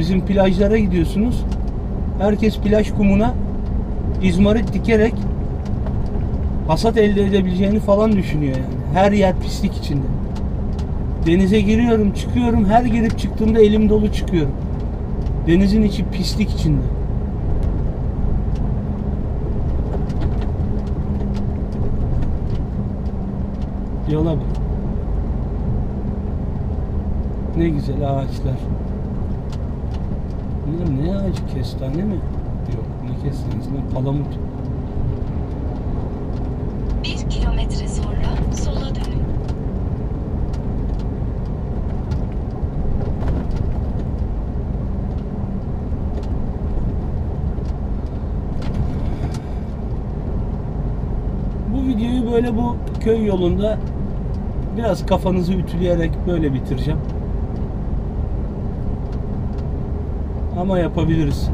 Bizim plajlara gidiyorsunuz. Herkes plaj kumuna izmarit dikerek hasat elde edebileceğini falan düşünüyor yani. Her yer pislik içinde. Denize giriyorum, çıkıyorum. Her girip çıktığımda elim dolu çıkıyorum. Denizin içi pislik içinde. Yola bak. Ne güzel ağaçlar. Bunlar ne ağacı? Kestane mi? Yok ne kestanesi? Ne palamut. Bir kilometre sonra sola dönün. Bu videoyu böyle bu köy yolunda biraz kafanızı ütüleyerek böyle bitireceğim. Ama yapabiliriz.